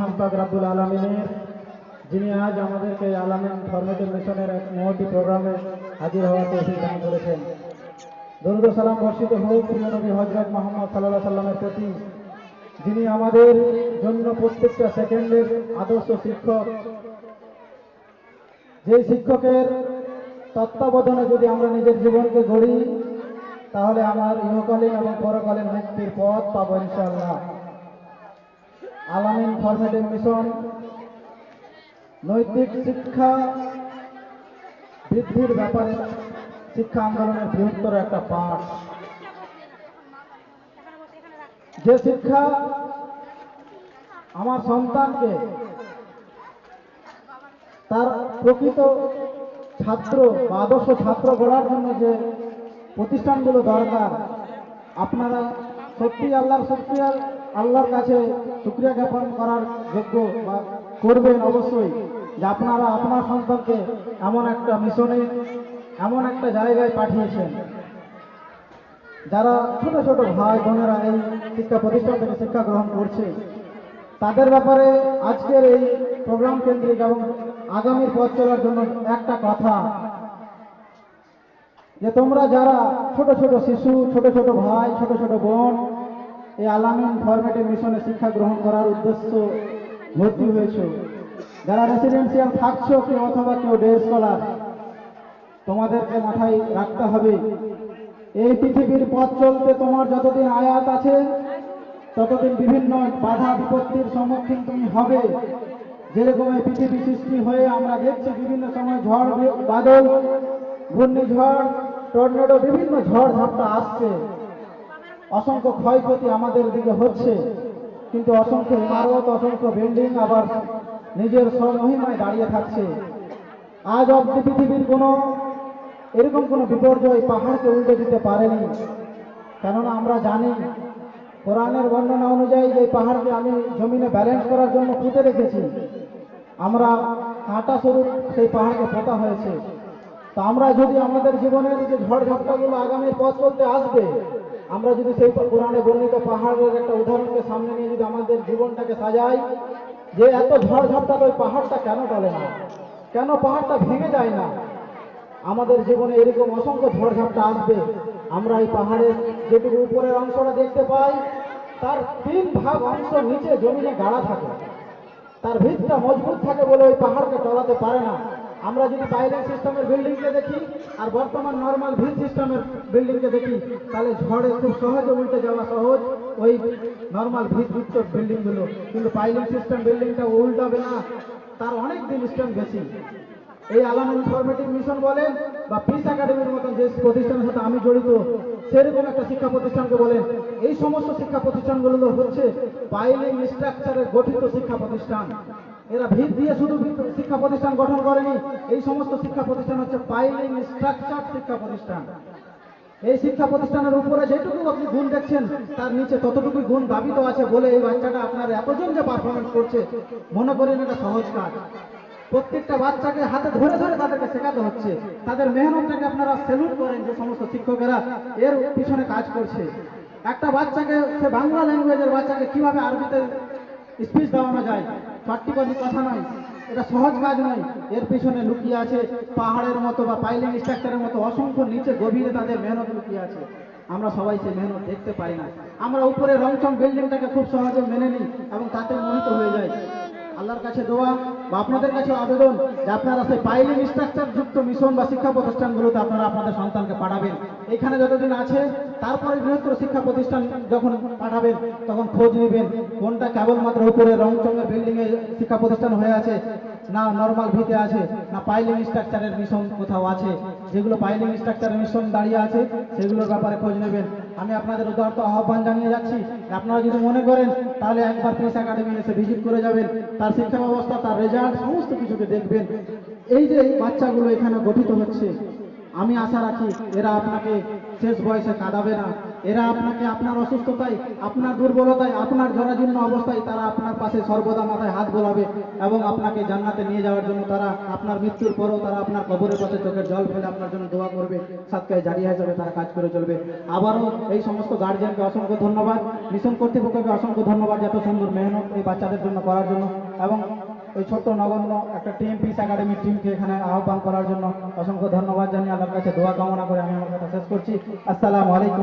রাব্বুল আলমিনের, যিনি আজ আমাদেরকে আলামিন ফরমেটিভ মিশনের এক মহতি প্রোগ্রামে হাজির করেছেন। দরুদ সালাম বর্ষিত হোক নবী হজরত মোহাম্মদ সাল্লাহ সাল্লামের প্রতি, যিনি আমাদের জন্য প্রত্যেকটা সেকেন্ডের আদর্শ শিক্ষক। যে শিক্ষকের তত্ত্বাবধানে যদি আমরা নিজের জীবনকে গড়ি, তাহলে আমার ইহকালীন এবং পরকালীন মুক্তির পথ পাবো ইনশাআল্লাহ। ফরমেটিভ মিশন, নৈতিক শিক্ষা বৃদ্ধির ব্যাপারে শিক্ষা আন্দোলনের বৃহত্তর একটা পাঠ। যে শিক্ষা আমার সন্তানকে, তার প্রকৃত ছাত্র বা আদর্শ ছাত্র গড়ার জন্য যে প্রতিষ্ঠানগুলো দরকার, আপনারা সত্যি, আল্লাহর শুক্রিয়া আল্লাহর কাছে শুক্রিয়া জ্ঞাপন করার যোগ্য বা করবেন অবশ্যই যে আপনারা আপনার সন্তানকে এমন একটা মিশনে, এমন একটা জায়গায় পাঠিয়েছেন। যারা ছোট ছোট ভাই বোনেরা এই শিক্ষা প্রতিষ্ঠান থেকে শিক্ষা গ্রহণ করছে, তাদের ব্যাপারে আজকের এই প্রোগ্রাম কেন্দ্রিক এবং আগামী পথ চলার জন্য একটা কথা যে তোমরা যারা ছোট ছোট শিশু, ছোট ছোট ভাই, ছোট ছোট বোন, এই আলামিন ফরম্যাটে মিশনে শিক্ষা গ্রহণ করার উদ্দেশ্য ভর্তি হয়েছে। যারা রেসিডেন্সিয়াল থাকছো কেউ অথবা কেউ ডে স্কলার তোমাদেরকে মাথায় রাখতে হবে, এই পৃথিবীর পথ চলতে তোমার যতদিন আয়াত আছে, ততদিন বিভিন্ন বাধা বিপত্তির সম্মুখীন তুমি হবে। যেরকম এই পৃথিবী সৃষ্টি হয়ে আমরা দেখছি বিভিন্ন সময় ঝড়, বাদল, ঘূর্ণিঝড় টর্নেডো বিভিন্ন ঝড় ঝাপটা আসছে। অসংখ্য ক্ষয়ক্ষতি আমাদের দিকে হচ্ছে। কিন্তু অসংখ্য ইমারত, অসংখ্য বিল্ডিং আবার নিজের স্বমহিমায় দাঁড়িয়ে থাকছে। আজ অব্দি পৃথিবীর কোনো এরকম কোনো বিপর্যয় পাহাড়কে উল্টে দিতে পারেনি। কেননা আমরা জানি, কোরআনের বর্ণনা অনুযায়ী যে পাহাড়কে আমি জমিনে ব্যালেন্স করার জন্য পুঁতে রেখেছি, আমরা কাঁটা স্বরূপ সেই পাহাড়কে পোতা হয়েছে। আমরা যদি আমাদের জীবনের যে ঝড় ঝাপটাগুলো আগামী পথ চলতে আসবে, আমরা যদি সেই কোরআনে বর্ণিত পাহাড়ের একটা উদাহরণকে সামনে নিয়ে যদি আমাদের জীবনটাকে সাজাই, যে এত ঝড় ঝাপটা তো ওই পাহাড়টা কেন টলে না? কেন পাহাড়টা ভেঙে যায় না? আমাদের জীবনে এরকম অসংখ্য ঝড়ঝাপটা আসবে। আমরা এই পাহাড়ের যেটুকু উপরের অংশটা দেখতে পাই, তার তিন ভাগ অংশ নিচে জমিনে গাড়া থাকে। তার ভিতটা মজবুত থাকে বলে ওই পাহাড়কে টলাতে পারে না। আমরা যদি পাইলিং সিস্টেমের বিল্ডিংকে দেখি আর বর্তমান নর্মাল ভিত সিস্টেমের বিল্ডিংকে দেখি, তাহলে ঝড়ে খুব সহজে উল্টে যাওয়া সহজ। ওই নর্মাল ভিতযুক্ত বিল্ডিংগুলো। কিন্তু পাইলিং সিস্টেম বিল্ডিংটা উল্টাবে না। তার অনেক দিন স্ট্রেংথ বেশি। এই আলাম ইনফরমেটিভ মিশন বলেন বা পিস একাডেমির মতন যে প্রতিষ্ঠানের সাথে আমি জড়িত, সেরকম একটা শিক্ষা প্রতিষ্ঠানকে বলেন এই সমস্ত শিক্ষা প্রতিষ্ঠানগুলো হচ্ছে পাইলিং স্ট্রাকচারের গঠিত শিক্ষা প্রতিষ্ঠান। এরা ভিত দিয়ে শুধু শিক্ষা প্রতিষ্ঠান গঠন করেনি। এই সমস্ত শিক্ষা প্রতিষ্ঠান হচ্ছে পাইলিং স্ট্রাকচার শিক্ষা প্রতিষ্ঠান। এই শিক্ষা প্রতিষ্ঠানের উপরে যেটুকু আপনি গুণ দেখছেন, তার নিচে ততটুকু গুণ দাবিত আছে বলে এই বাচ্চাটা আপনার এতজন যে পারফরমেন্স করছে, মনে করেন এটা সহজ কাজ। প্রত্যেকটা বাচ্চাকে হাতে ধরে ধরে তাদেরকে শেখাতে হচ্ছে। তাদের মেহনতটাকে আপনারা সেলুট করেন যে সমস্ত শিক্ষকেরা এর পিছনে কাজ করছে। একটা বাচ্চাকে, সে বাংলা ল্যাঙ্গুয়েজের বাচ্চাকে কীভাবে আরবিতে স্পিচ দেওয়ানো যায়। পাট্টিবাদী কথা নয়, এটা সহজ কাজ নয়। এর পিছনে লুকিয়ে আছে পাহাড়ের মতো বা পাইলিং স্ট্রাকচারের মতো অসংখ্য নিচে গভীরে তাদের মেহনত লুকিয়ে আছে। আমরা সবাই সে মেহনত দেখতে পাই না। আমরা উপরে রংচং বিল্ডিংটাকে খুব সহজে মেনে নিই এবং তাতে মোহিত হয়ে যাই। আল্লাহর কাছে দোয়া বা আপনাদের কাছে আবেদন যে আপনারা সেই পাইলিং স্ট্রাকচার যুক্ত মিশন বা শিক্ষা প্রতিষ্ঠানগুলোতে আপনারা আপনাদের সন্তানকে পাঠাবেন। এখানে যতদিন আছে, তারপরে বৃহত্তর শিক্ষা প্রতিষ্ঠান যখন পাঠাবেন, তখন খোঁজ নেবেন কোনটা কেবলমাত্র উপরে রংচঙের বিল্ডিং এ শিক্ষা প্রতিষ্ঠান হয়ে আছে, না নর্মাল ভিতে আছে, না পাইলিং স্ট্রাকচারের মিশন কোথাও আছে। যেগুলো পাইলিং স্ট্রাকচারের মিশন দাঁড়িয়ে আছে, সেগুলোর ব্যাপারে খোঁজ নেবেন। আমি আপনাদের উদাহরণ আহ্বান জানিয়ে যাচ্ছি। আপনারা যদি মনে করেন, তাহলে একবার পিস একাডেমি এসে ভিজিট করে যাবেন। তার শিক্ষা ব্যবস্থা, তার রেজাল্ট সমস্ত কিছুকে দেখবেন। এই যে এই বাচ্চাগুলো এখানে গঠিত হচ্ছে, আমি আশা রাখি এরা আপনাকে শেষ বয়সে কাঁদাবে না। এরা আপনাকে আপনার অসুস্থতায়, আপনার দুর্বলতায়, আপনার জরাজীর্ণ অবস্থায় তারা আপনার পাশে সর্বদা মাথায় হাত বোলাবে এবং আপনাকে জান্নাতে নিয়ে যাওয়ার জন্য তারা আপনার মৃত্যুর পরেও তারা আপনার কবরের পাশে চোখের জল ফেলে আপনার জন্য দোয়া করবে, সাতকায় জারিয়া হিসাবে তারা কাজ করে চলবে। আবারও এই সমস্ত গার্জিয়ানকে অসংখ্য ধন্যবাদ মিশন কর্তৃপক্ষকে অসংখ্য ধন্যবাদ এত সুন্দর মেহনত এই বাচ্চাদের জন্য করার জন্য এবং এই ছোট্ট নগণ্য একটা টিম পিস একাডেমির টিমকে এখানে আহ্বান করার জন্য অসংখ্য ধন্যবাদ জানিয়ে আল্লাহর কাছে দোয়া কামনা করে আমি আমার কথা শেষ করছি। আসসালামু আলাইকুম।